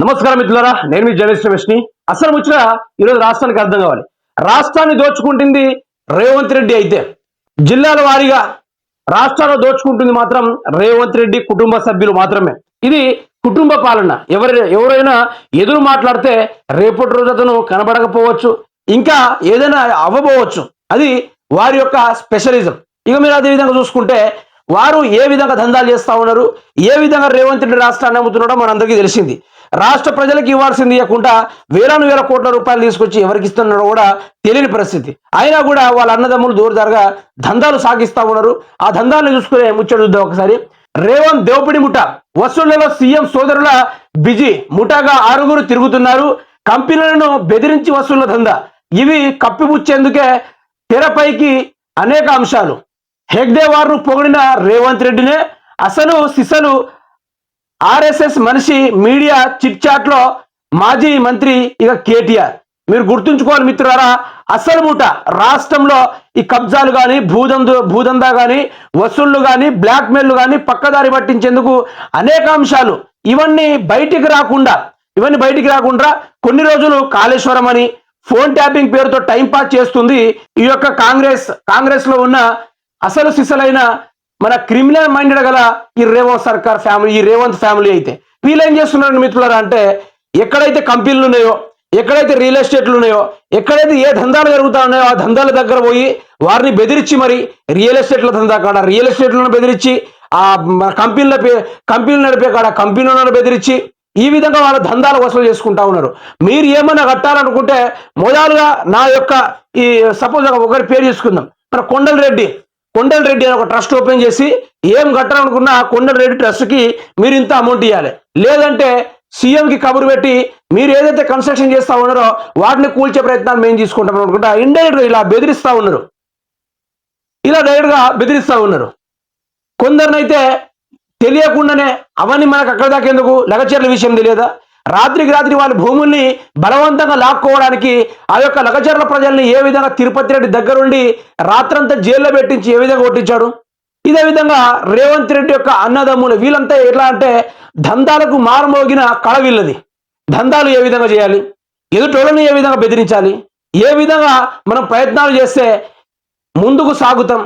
నమస్కారం మిత్రులారా నేను మీ జర్నలిస్ట్ రమేష్ని. అసలు ముచ్చట ఈరోజు రాష్ట్రానికి అర్థం కావాలి. రాష్ట్రాన్ని దోచుకుంటుంది రేవంత్ రెడ్డి అయితే. జిల్లాల వారీగా రాష్ట్రాలు దోచుకుంటుంది మాత్రం రేవంత్ రెడ్డి కుటుంబ సభ్యులు మాత్రమే. ఇది కుటుంబ పాలన. ఎవరి ఎవరైనా ఎదురు మాట్లాడితే రేపటి రోజు అతను కనబడకపోవచ్చు ఇంకా ఏదైనా అవ్వబోవచ్చు. అది వారి యొక్క స్పెషలిజం. ఇక మీరు అదే విధంగా చూసుకుంటే వారు ఏ విధంగా దందాలు చేస్తా ఉన్నారు ఏ విధంగా రేవంత్ రెడ్డి రాష్ట్రాన్ని అమ్ముతున్నాడో మనందరికీ తెలిసింది. రాష్ట్ర ప్రజలకు ఇవ్వాల్సింది ఇవ్వకుండా వేలాను వేల కోట్ల రూపాయలు తీసుకొచ్చి ఎవరికి ఇస్తున్నాడో కూడా తెలియని పరిస్థితి. అయినా కూడా వాళ్ళ అన్నదమ్ములు దూరదారుగా దందాలు సాగిస్తూ ఉన్నారు. ఆ దందాలను చూసుకునే ముచ్చట చూద్దాం ఒకసారి. రేవంత్ దేవపిడి ముఠ. వసూళ్ళలో సీఎం సోదరుల బిజీ. ముఠాగా ఆరుగురు తిరుగుతున్నారు. కంపెనీలను బెదిరించి వసూళ్ళ దందా. ఇవి కప్పిపుచ్చేందుకే తెరపైకి అనేక అంశాలు. హెగ్దేవార్ను పొగిడిన రేవంత్ రెడ్డినే అసలు సిసలు ఆర్ఎస్ఎస్ మనిషి మీడియా చిట్ మాజీ మంత్రి ఇక కేటీఆర్. మీరు గుర్తుంచుకోవాలి మిత్రులారా అసలు మూట రాష్ట్రంలో ఈ కబ్జాలు కానీ భూదందు భూదందా కానీ వసూళ్ళు కానీ బ్లాక్మెయిల్లు కానీ పక్కదారి పట్టించేందుకు అనేక అంశాలు ఇవన్నీ బయటికి రాకుండా ఇవన్నీ బయటికి రాకుండా కొన్ని రోజులు కాళేశ్వరం అని ఫోన్ ట్యాపింగ్ పేరుతో టైంపాస్ చేస్తుంది ఈ యొక్క కాంగ్రెస్ కాంగ్రెస్లో ఉన్న అసలు సిసలైన మన క్రిమినల్ మైండెడ్ గల ఈ రేవంత్ సర్కార్ ఫ్యామిలీ ఈ రేవంత్ ఫ్యామిలీ అయితే వీళ్ళు ఏం చేస్తున్నారు మిత్రులారా అంటే ఎక్కడైతే కంపెనీలు ఉన్నాయో ఎక్కడైతే రియల్ ఎస్టేట్లు ఉన్నాయో ఎక్కడైతే ఏ ధందాలు జరుగుతా ఉన్నాయో ఆ ధందాల దగ్గర పోయి వారిని బెదిరించి మరి రియల్ ఎస్టేట్ల ధందా కాడ రియల్ ఎస్టేట్లను బెదిరించి ఆ మన కంపెనీల పే- కంపెనీలు నడిపే కాడ కంపెనీలను బెదిరించి ఈ విధంగా వాళ్ళ దందాలు వసూలు చేసుకుంటా ఉన్నారు. మీరు ఏమైనా కట్టాలనుకుంటే మొదలుగా నా యొక్క ఈ సపోజ్ ఒకరి పేరు తీసుకుందాం. మన కొండల రెడ్డి కొండల రెడ్డి అని ఒక ట్రస్ట్ ఓపెన్ చేసి ఏం కట్టాలనుకున్నా కొండల రెడ్డి ట్రస్ట్కి మీరు ఇంత అమౌంట్ ఇవ్వాలి లేదంటే సీఎంకి కబురు పెట్టి మీరు ఏదైతే కన్స్ట్రక్షన్ చేస్తా ఉన్నారో వాటిని కూల్చే ప్రయత్నాలు మేము తీసుకుంటాం అనుకుంటా ఇండైరెక్ట్గా ఇలా బెదిరిస్తూ ఉన్నారు. ఇలా డైరెక్ట్గా బెదిరిస్తూ ఉన్నారు. కొందరినైతే తెలియకుండానే అవన్నీ మనకు అక్కడ దాకా ఎందుకు? లగచర్ల విషయం తెలియదా? రాత్రికి రాత్రి వాళ్ళ భూముల్ని బలవంతంగా లాక్కోవడానికి ఆ యొక్క లగచర్ల ప్రజల్ని ఏ విధంగా తిరుపతి రెడ్డి దగ్గరుండి రాత్రంతా జైల్లో పెట్టించి ఏ విధంగా కొట్టించాడు? ఇదే విధంగా రేవంత్ రెడ్డి యొక్క అన్నదమ్ములు వీళ్ళంతా ఎట్లా అంటే దందాలకు మారుమోగిన కళ వీళ్ళది. దందాలు ఏ విధంగా చేయాలి? ఎదుటోళ్ళని ఏ విధంగా బెదిరించాలి? ఏ విధంగా మనం ప్రయత్నాలు చేస్తే ముందుకు సాగుతాం?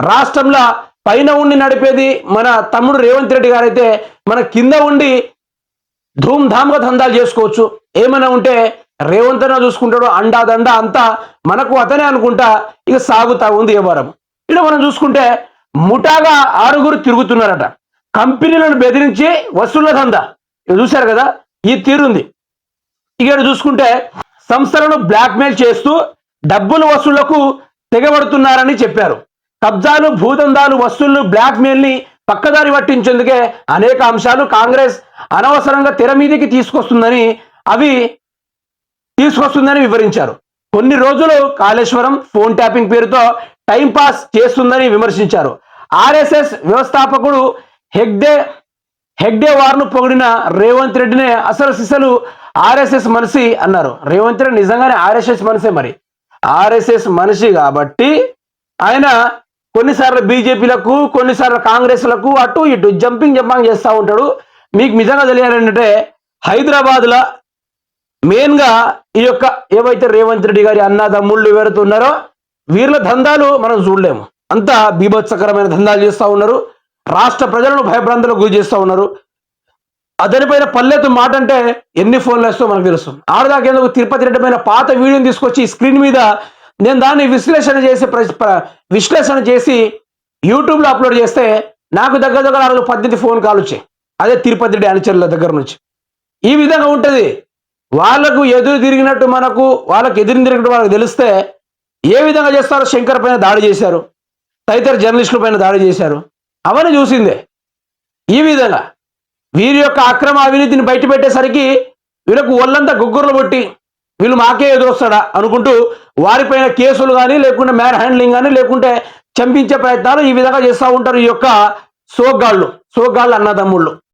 రాష్ట్రంలో పైన ఉండి నడిపేది మన తమ్ముడు రేవంత్ రెడ్డి గారైతే మన కింద ఉండి ధూమ్ ధామ్గా దందాలు చేసుకోవచ్చు. ఏమైనా ఉంటే రేవంత్ అన్న చూసుకుంటాడు అండా దండ అంతా మనకు అతనే అనుకుంటా ఇక సాగుతా ఉంది వ్యవహారం ఇక్కడ మనం చూసుకుంటే ముఠాగా ఆరుగురు తిరుగుతున్నారట. కంపెనీలను బెదిరించి వసూళ్ళ దందా ఇక చూశారు కదా ఈ తీరుంది ఇక్కడ చూసుకుంటే సంస్థలను బ్లాక్మెయిల్ చేస్తూ డబ్బులు వసూళ్ళకు తెగబడుతున్నారని చెప్పారు. కబ్జాలు భూదందాలు వస్తువులు బ్లాక్మెయిల్ని పక్కదారి పట్టించేందుకే అనేక అంశాలు కాంగ్రెస్ అనవసరంగా తెర మీదకి తీసుకొస్తుందని అవి తీసుకొస్తుందని వివరించారు. కొన్ని రోజులు కాళేశ్వరం ఫోన్ ట్యాపింగ్ పేరుతో టైంపాస్ చేస్తుందని విమర్శించారు. ఆర్ఎస్ఎస్ వ్యవస్థాపకుడు హెగ్డే హెగ్డే వార్ను పొగిడిన రేవంత్ రెడ్డినే అసలు సిసలు ఆర్ఎస్ఎస్ మనిషి అన్నారు. రేవంత్ రెడ్డి నిజంగానే ఆర్ఎస్ఎస్ మనిషే మరి. ఆర్ఎస్ఎస్ మనిషి కాబట్టి ఆయన కొన్నిసార్లు బీజేపీలకు కొన్నిసార్లు కాంగ్రెస్లకు అటు ఇటు జంపింగ్ జంపింగ్ చేస్తూ ఉంటాడు. మీకు నిజంగా తెలియాలంటే హైదరాబాద్లో మెయిన్గా ఈ యొక్క ఏవైతే రేవంత్ రెడ్డి గారి అన్నదమ్ముళ్ళు ఎవరుతున్నారో ఉన్నారో వీళ్ళ దందాలు మనం చూడలేము. అంతా బీభత్సకరమైన దందాలు చేస్తూ ఉన్నారు. రాష్ట్ర ప్రజలను భయభ్రాంతులకు గురి చేస్తూ ఉన్నారు. అతనిపైన పల్లెత్తు మాట అంటే ఎన్ని ఫోన్లు వేస్తో మనకు తెలుసు. ఆడదాకేందుకు తిరుపతి రెడ్డి పైన పాత వీడియోని తీసుకొచ్చి స్క్రీన్ మీద నేను దాన్ని విశ్లేషణ చేసి ప్ర- విశ్లేషణ చేసి యూట్యూబ్లో అప్లోడ్ చేస్తే నాకు దగ్గర దగ్గర ఆ పద్దెనిమిది ఫోన్ కాల్ వచ్చాయి. అదే తిరుపతి డ్యానిచర్ల అనుచరుల దగ్గర నుంచి. ఈ విధంగా ఉంటుంది. వాళ్ళకు ఎదురు తిరిగినట్టు మనకు వాళ్ళకు ఎదురు తిరిగినట్టు వాళ్ళకి తెలిస్తే ఏ విధంగా చేస్తారో శంకర్ పైన దాడి చేశారు. తదితర జర్నలిస్టుల పైన దాడి చేశారు. అవన్నీ చూసిందే. ఈ విధంగా వీరి యొక్క అక్రమ అవినీతిని బయట పెట్టేసరికి వీళ్ళకు ఒళ్ళంతా గుగ్గుర్లు కొట్టి వీళ్ళు మాకే ఎదురొస్తాడా అనుకుంటూ వారిపైన కేసులు కానీ లేకుంటే మ్యాన్ హ్యాండ్లింగ్ కానీ లేకుంటే చంపించే ప్రయత్నాలు ఈ విధంగా చేస్తూ ఉంటారు ఈ యొక్క సోగ్గాళ్ళు సోగ్గాళ్ళు అన్నదమ్ముళ్ళు.